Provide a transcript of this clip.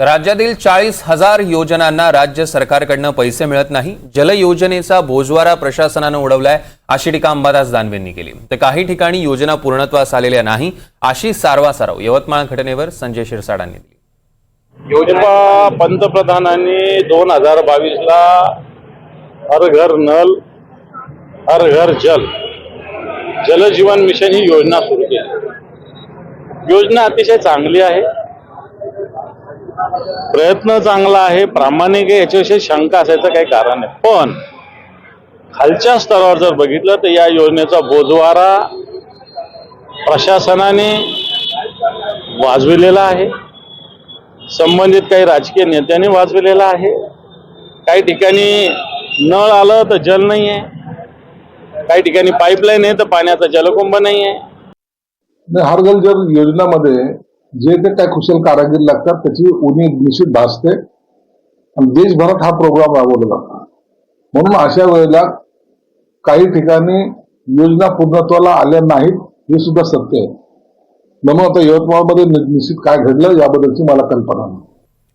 राज्यातील चाळीस हजार योजनांना राज्य सरकारकडनं पैसे मिळत नाही. जल योजनेचा बोजवारा प्रशासनानं उडवलाय अशी टीका अंबादास दानवेंनी केली. तर काही ठिकाणी योजना पूर्णत्वास आलेल्या नाही अशी सारवासारव यवतमाळ घटनेवर संजय शिरसाडांनी दिली. योजना पंतप्रधानांनी दोन हजार बावीसला हर घर नल हर घर जल जलजीवन मिशन ही योजना सुरू केली. योजना अतिशय चांगली आहे. प्रयत्न चांगला आहे प्रामाणिक आहे याच्याविषयी शंका असायचं काही कारण नाही. पण खालच्या स्तरावर जर बघितलं तर या योजनेचा बोजवारा प्रशासनाने वाजविलेला आहे. संबंधित काही राजकीय नेत्यांनी वाजविलेला आहे. काही ठिकाणी नळ आलं तर जल नाही आहे. काही ठिकाणी पाईपलाईन आहे तर पाण्याचा जलकुंभ नाही आहे. हरगल जल योजनामध्ये जे ते काय कुशल कारागीर लागतात त्याची उणी निश्चित भासते. आणि देशभरात हा प्रोग्राम राबवला जातो. म्हणून अशा वेळेला काही ठिकाणी योजना पूर्णत्वाला आल्या नाहीत हे सुद्धा सत्य आहे. म्हणून आता यवतमाळमध्ये निश्चित काय घडलं याबद्दलची मला कल्पना नाही.